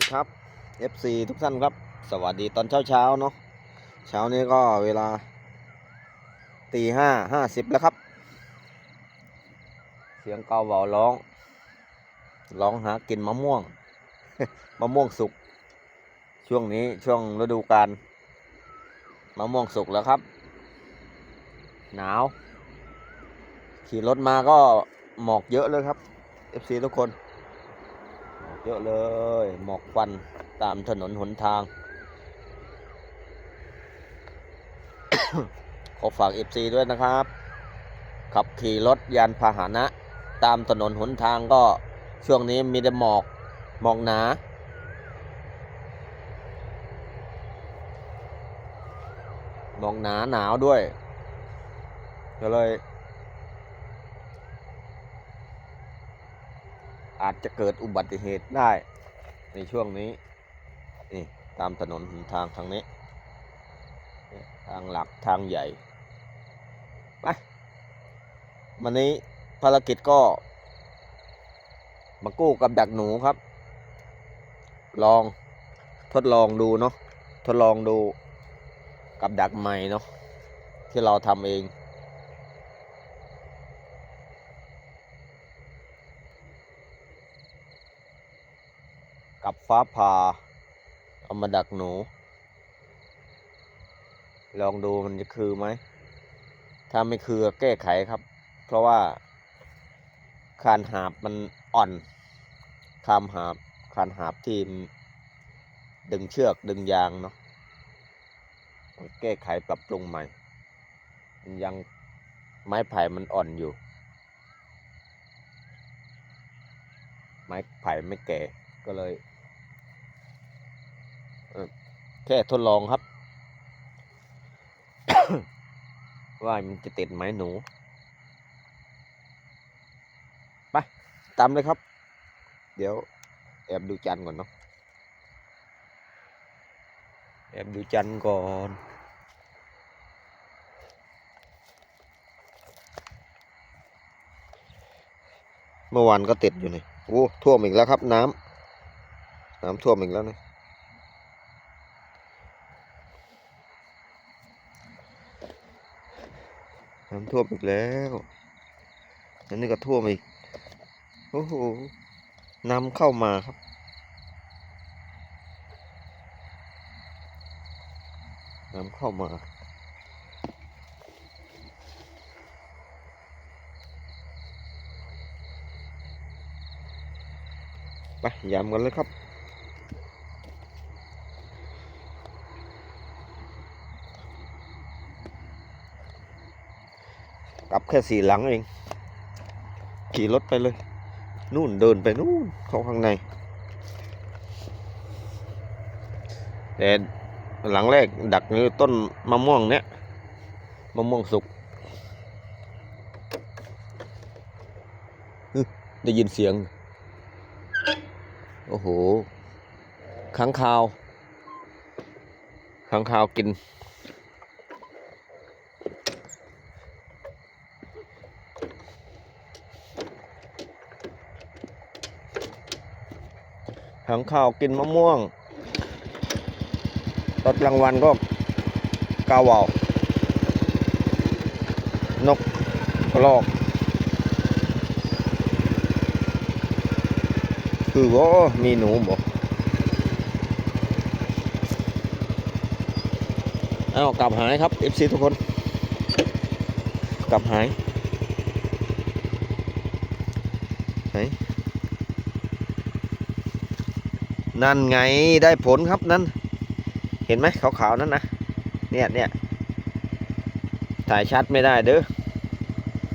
ดีครับ FC ทุกท่านครับ สวัสดีตอนเช้าเช้าเนาะเช้านี้ก็เวลาตีห้าห้าสิบแล้วครับ เสียงเกาเบาร้องร้องหากินมะม่วงมะม่วงสุก ช่วงนี้ช่วงฤดูกาลมะม่วงสุกแล้วครับ หนาว ขี่รถมาก็หมอกเยอะเลยครับ FC ทุกคน เยอะเลย หมอกควันตามถนนหนทาง ขอฝาก FC ด้วยนะครับ ขับขี่รถยานพาหนะ ตามถนนหนทางก็ช่วงนี้มีแต่หมอกหมอกหนาหมอกหนาหนาวด้วยก็เลย อาจจะเกิดอุบัติเหตุได้ ในช่วงนี้นี่ตามถนนหนทางทางนี้ ทางหลักทางใหญ่ไปวันนี้ภารกิจก็ มากู้กับดักหนูครับ ลองทดลองดูเนาะทดลองดูกับดักใหม่เนาะที่เราทำเอง กับฟ้าผ่า เอามาดักหนู ลองดูมันจะคือไหม ถ้าไม่คือแก้ไขครับ เพราะว่าคานหาบมันอ่อนคามหาบคานหาบที่มันดึงเชือกดึงยางเนาะแก้ไขปรับปรุงใหม่มันยังไม้ไผ่มันอ่อนอยู่ ไม้ไผ่ไม่แก่ก็เลย แค่ทดลองครับ ว่ามันจะติดไหมหนู ไปตามเลยครับ เดี๋ยว แอบดูจันทร์ก่อนเนาะแอบดูจันทร์ก่อนเมื่อวานก็ติดอยู่นี่ โอ้ ท่วมอีกแล้วครับ น้ำน้ำท่วมอีกแล้วนี่ น้ำท่วมอีกแล้วอันนี้ก็ท่วมอีก โอ้โหน้ำเข้ามาครับ น้ำเข้ามาไปยำกันเลยครับ กลับแค่สี่หลังเอง ขี่รถไปเลย นู่นเดินไปนู่นเข้าข้างใน แต่หลังแรกดักนี่ต้นมะม่วงเนี้ยมะม่วงสุกได้ยินเสียง โอ้โหค้างคาวค้างคาวกิน หางข้าวกินมะม่วง ตอนกลางวันก็กาวาวนกกระอกคือว่ามีหนูบ่เอากลับหายครับ FC ทุกคน กลับหายไหน นั่นไงได้ผลครับนั่นเห็นไหมขาวๆนั่นนะเนี่ยเนี่ยถ่ายชัดไม่ได้เด้อ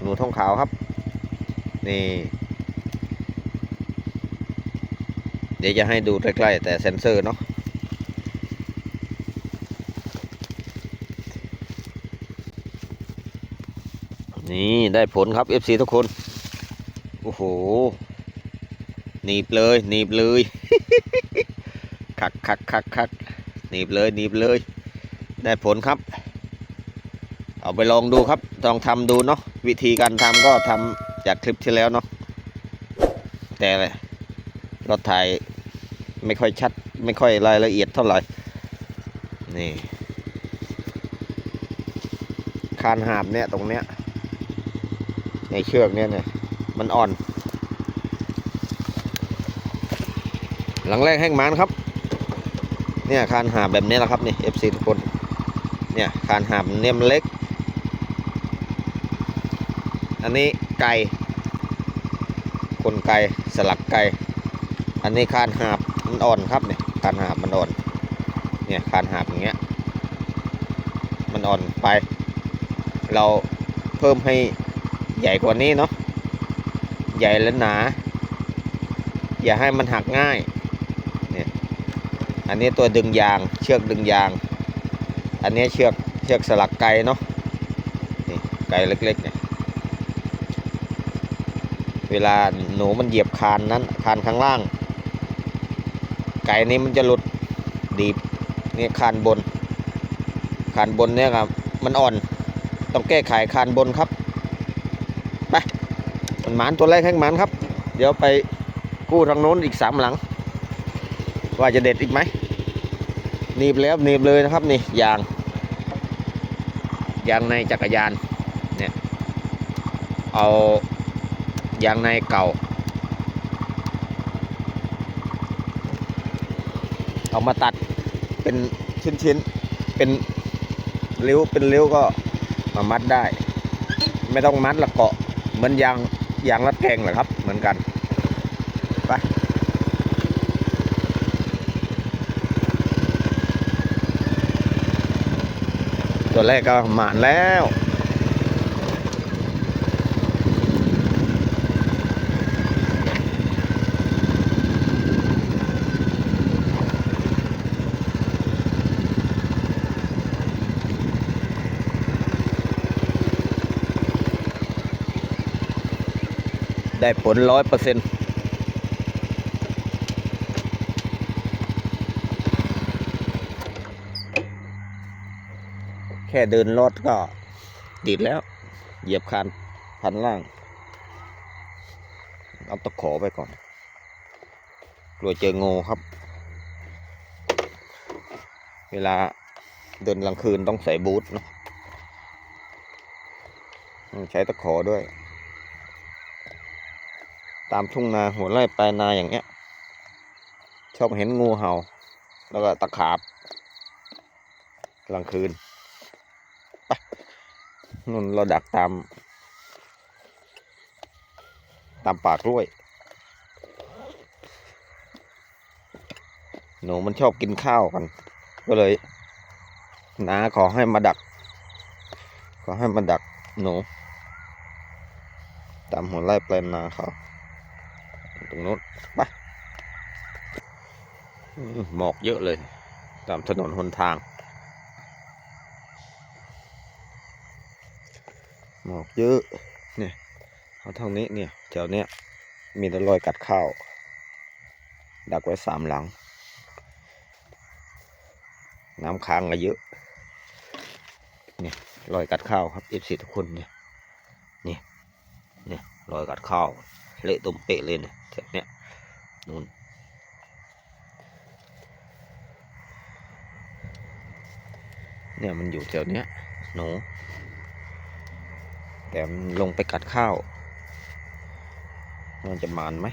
หนูทองขาวครับ นี่ เดี๋ยวจะให้ดูใกล้ๆแต่เซ็นเซอร์เนาะนี่ได้ผลครับ FC ทุกคน โอ้โหหนีบเลยหนีบเลย คักคักคักคักหนีบเลยหนีบเลย ได้ผลครับ เอาไปลองดูครับลองทำดูเนาะวิธีการทำก็ทำจากคลิปที่แล้วเนาะแต่เราถ่ายไม่ค่อยชัด ไม่ค่อยรายละเอียดเท่าไหร่นี่คานหาบเนี่ยตรงเนี้ยในเชือกเนี่ยเนี่ยมันอ่อน หลังแรกแห้งมันครับ เนี่ยคานหาบแบบนี้แหละครับนี่ FC ทุกคน เนี่ยคานหาบเนี่ยมันเล็ก อันนี้ไก่คนไก่สลักไก่อันนี้คานหาบมันอ่อนครับเนี่ยคานหาบมันอ่อน เนี่ยคานหาบอย่างเงี้ย มันอ่อนไป เราเพิ่มให้ใหญ่กว่านี้เนาะ ใหญ่และหนา อย่าให้มันหักง่ายเนี่ย อันนี้ตัวดึงยาง เชือกดึงยาง อันนี้เชือกเชือกสลักไก่เนาะนี่ไก่เล็กๆเนี่ยเวลาหนูมันเหยียบคานนั้นคานข้างล่าง ไก่นี้มันจะหลุดดีบเนี่ยคานบน คานบนเนี่ยครับ มันอ่อน ต้องแก้ไขคานบนครับไปมันหมานตัวแรกแห้งหมานครับ เดี๋ยวไปกู้ทางโน้นอีกสามหลัง ว่าจะเด็ดอีกไหมหนีบแล้วหนีบเลยนะครับนี่ยางยางในจักรยานเนี่ยเอายางในเก่า เอามาตัดเป็นชิ้นๆเป็นริ้วเป็นริ้วก็มามัดได้ ไม่ต้องมัดละเกาะเหมือนยางยางรัดแกงเหรอครับเหมือนกัน ตัวแรกก็หมานแล้วได้ผลร้อยเปอร์เซ็นต์ ค่เดินรถก็ติดแล้ว เหยียบคานพันล่าง เอาตะขอไปก่อน กลัวเจองูครับ เวลาเดินกลางคืนต้องใส่บูทเนาะใช้ตะขอด้วย ตามทุ่งนาหัวไร่ปลายนาอย่างเงี้ย ชอบเห็นงูเห่า แล้วก็ตะขาบกลางคืน นุ่นเราดักตาม ตามปากล้วย หนูมันชอบกินข้าวกัน ก็เลยนาขอให้มาดัก ขอให้มาดักหนู ตามหัวไร่ปลายนาเขาตรงนู้นไปหมอกเยอะเลย ตามถนนหนทาง หมอกเยอะ เนี่ยเอาเท่านี้เนี่ยแถวเนี้ยมีแต่รอยกัดข้าว ดักไว้สามหลัง น้ำค้างก็เยอะ เนี่ยรอยกัดข้าวครับเอฟซีทุกคนเนี่ย เนี่ย เนี่ยรอยกัดข้าว เละตุ่มเปะเลยเนี่ยแถวเนี้ยนู่นเนี่ยมันอยู่แถวเนี้ยหนู แต่มันลงไปกัดข้าว มันจะมานไหม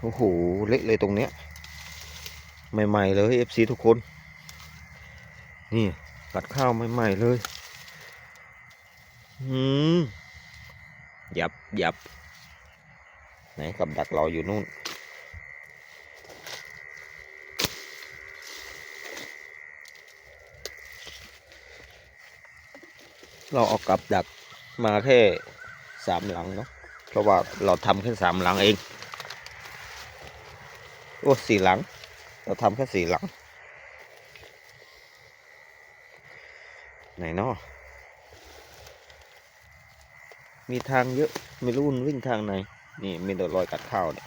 โอ้โห เละเลยตรงเนี้ย ใหม่ ๆ เลยเอฟซีทุกคน นี่ กัดข้าวใหม่ ๆ เลย อืมยับยับไหนกับดักเราอยู่นู่น เราเอากับดักมาแค่สามหลังเนาะเพราะว่าเราทำแค่สามหลังเองโอ้สี่หลัง เราทำแค่สี่หลัง ไหนเนาะมีทางเยอะ ไม่รู้นวิ่งทางไหน นี่มีแต่รอยกัดข้าวเนี่ย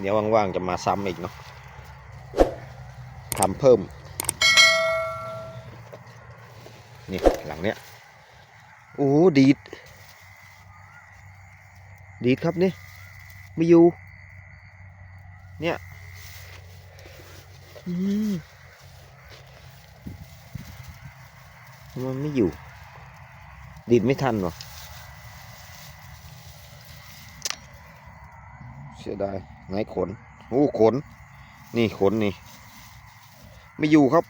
เดี๋ยวว่างๆจะมาซ้ำอีกเนาะทำเพิ่ม นี่หลังเนี้ย โอ้ดีด ดีดครับนี่ไม่อยู่ เนี่ยมันไม่อยู่ ดีดไม่ทันหรอเสียดายไหนขน โอ้ขน นี่ขนนี่ ไม่อยู่ครับ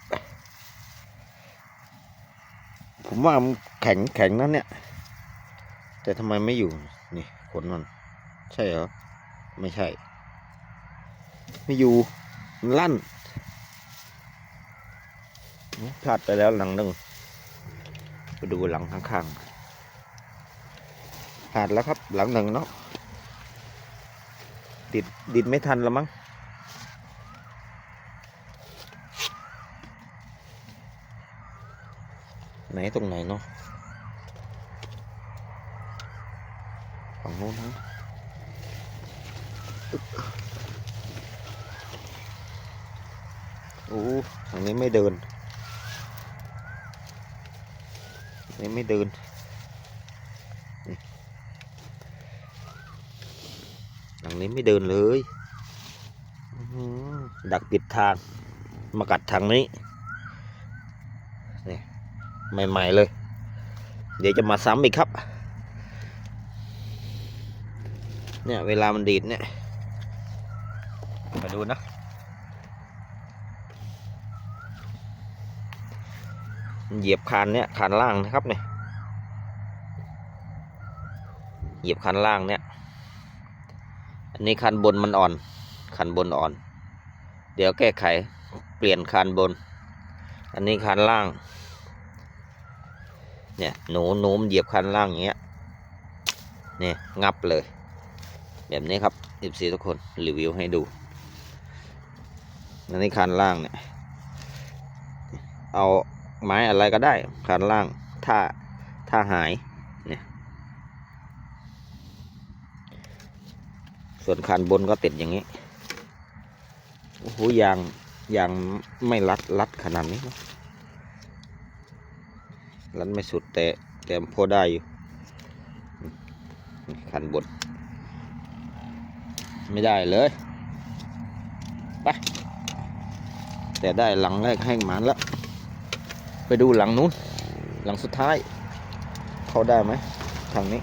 ผมว่ามัน ข็งแข็งนั่นเนี่ย แต่ทำไมไม่อยู่ นี่ขนมัน ใช่เหรอ ไม่ใช่ ไม่อยู่ มันลั่นพลาดไปแล้วหลังหนึ่งไปดูหลังข้างๆพลาดแล้วครับหลังหนึ่งเนาะดิดดิดไม่ทันแล้วมั้ง ไหนตรงไหนเนาะฝั่งโน้นนะโอ้ทางนี้ไม่เดินนี้ไม่เดินนี่งนี้ไม่เดินเลย ดักปิดทาง มากัดทางนี้ ใหม่ ๆ เลย เดี๋ยวจะมาซ้ำอีกครับ เนี่ย เวลามันดีดเนี่ย มาดูนะ เหยียบคานเนี่ยคานล่างนะครับเนี่ย เหยียบคันล่างเนี่ย อันนี้คันบนมันอ่อนคันบนอ่อน เดี๋ยวแก้ไขเปลี่ยนคันบน อันนี้คันล่าง เนี่ยหนูหนูมเหยียบคันล่างอย่างเงี้ยเนี่ยงับเลย แบบนี้ครับสิบสี่ทุกคนรีวิวให้ดูอันนี้คันล่างเนี่ยเอาไม้อะไรก็ได้คันล่างถ้าถ้าหายเนี่ยส่วนคันบนก็ติดอย่างนี้โอ้โหยางยางไม่รัดรัดขนาดนี้นะ รันไม่สุดแต่แต่พอได้อยู่นี่คันบนไม่ได้เลยไปแต่ได้หลังแรกแห้งหมานแล้วไปดูหลังนู้น หลังสุดท้าย เข้าได้ไหมทางนี้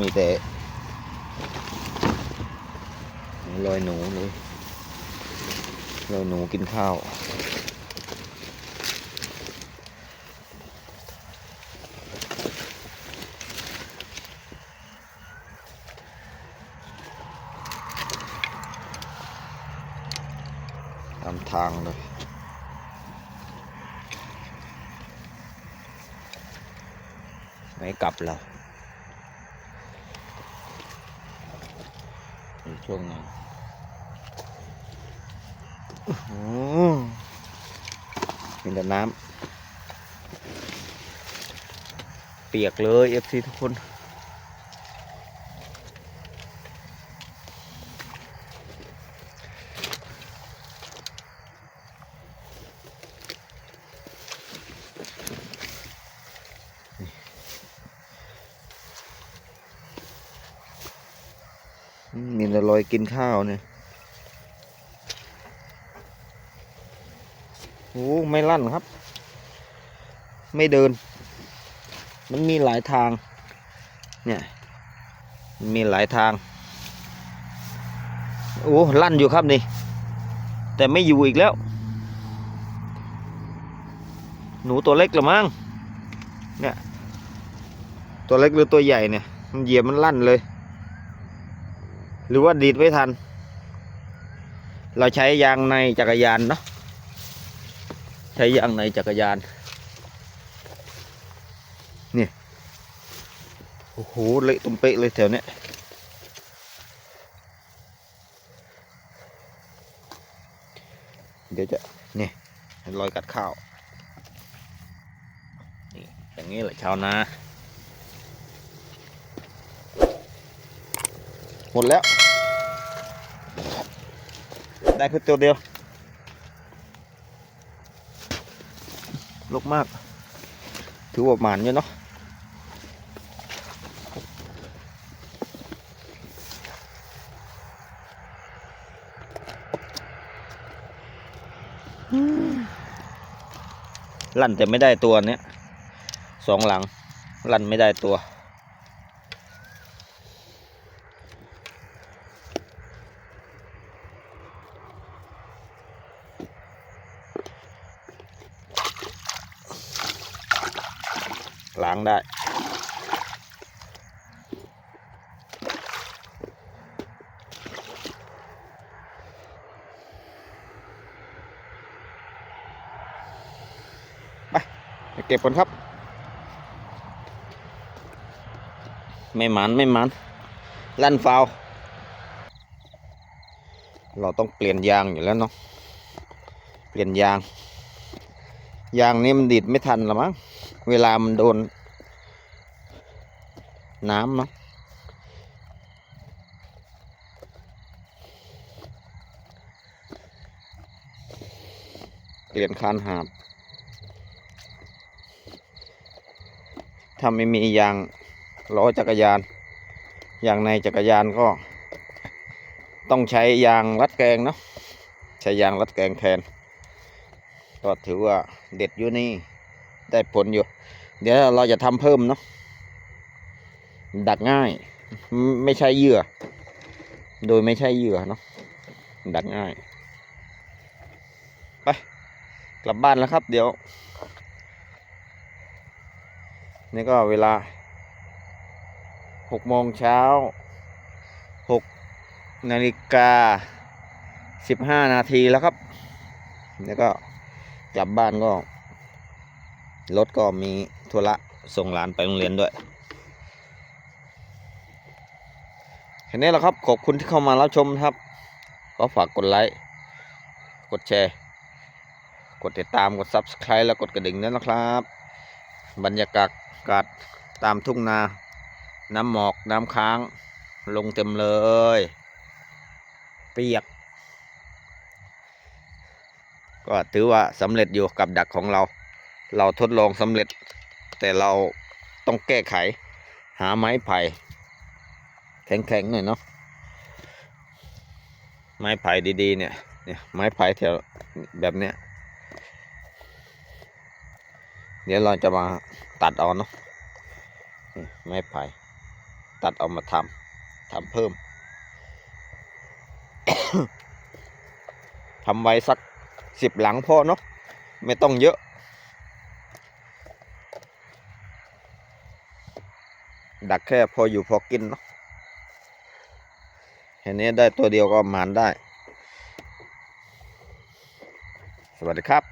มีแต่รอยหนูเลย เราหนูกินข้าว ตามทางเลยไม่กลับแล้วช่วงนั้น อมีแต่น้ำเปียกเลยเอฟซีทุกคนมมีแต่รอยกินข้าวเนี่ย โอ้ไม่ลั่นครับ ไม่เดิน มันมีหลายทาง เนี่ยมีหลายทาง โอ้ลั่นอยู่ครับนี่ แต่ไม่อยู่อีกแล้ว หนูตัวเล็กหรือมั้งเนี่ยตัวเล็กหรือตัวใหญ่เนี่ยมันเหยียบมันลั่นเลย หรือว่าดีดไม่ทัน เราใช้ยางในจักรยานเนาะ ใช้ยางในจักรยาน นี่ โอ้โห เละตุ้มเป๊ะเลยแถวเนี้ยเดี๋ยวจะนี่รอยกัดข้าวนี่อย่างนี้แหละชาวนา หมดแล้ว ได้แค่ตัวเดียว ลกมาก ถือว่าหมานเยอะเนาะลั่นแต่ไม่ได้ตัวเนี้ยสองหลังลั่นไม่ได้ตัว เก็บก่อนครับ ไม่หมันไม่หมันลั่นฟาว เราต้องเปลี่ยนยางอยู่แล้วเนาะ เปลี่ยนยาง ยางนี้มันดีดไม่ทันหรอมั้ง เวลามันโดน น้ำเนาะเปลี่ยนคานหาบ ถ้าไม่มียางล้อจักรยานยางในจักรยานก็ ต้องใช้ยางรัดแกงเนาะใช้ยางรัดแกงแทน ก็ถือว่าเด็ดอยู่นี่ได้ผลอยู่ เดี๋ยวเราจะทำเพิ่มเนาะดักง่าย ไม่ไม่ใช่เหยื่อ โดยไม่ใช่เหยื่อเนาะดักง่าย ไป กลับบ้านแล้วครับ เดี๋ยว นี่ก็เวลาหกโมงเช้าหกนาฬิกาสิบห้านาทีแล้วครับนี่ก็กลับบ้านก็ รถก็มีธุระส่งหลานไปโรงเรียนด้วยแค่นี้แหละครับ ขอบคุณที่เข้ามารับชมนะครับ ก็ฝากกดไลค์ กดแชร์ กดติดตาม กด Subscribe แล้วกดกระดิ่งด้วยนะครับ บรรยากาศ กาศตามทุ่งนา น้ำหมอกน้ำค้าง ลงเต็มเลย เปียก ก็ถือว่าสำเร็จอยู่กับดักของเรา เราทดลองสำเร็จ แต่เราต้องแก้ไข หาไม้ไผ่ แข็งๆหน่อยเนาะไม้ไผ่ดีๆเนี่ยเนี่ยไม้ไผ่แถวแบบเนี้ยเดี๋ยวเราจะมา ตัดเอาเนาะไม้ไผ่ตัดเอามาทำทำเพิ่มทำไว้สักสิบหลังพอเนาะไม่ต้องเยอะดักแค่พออยู่พอกินเนาะเห็นนี้ได้ตัวเดียวก็มานได้ สวัสดีครับ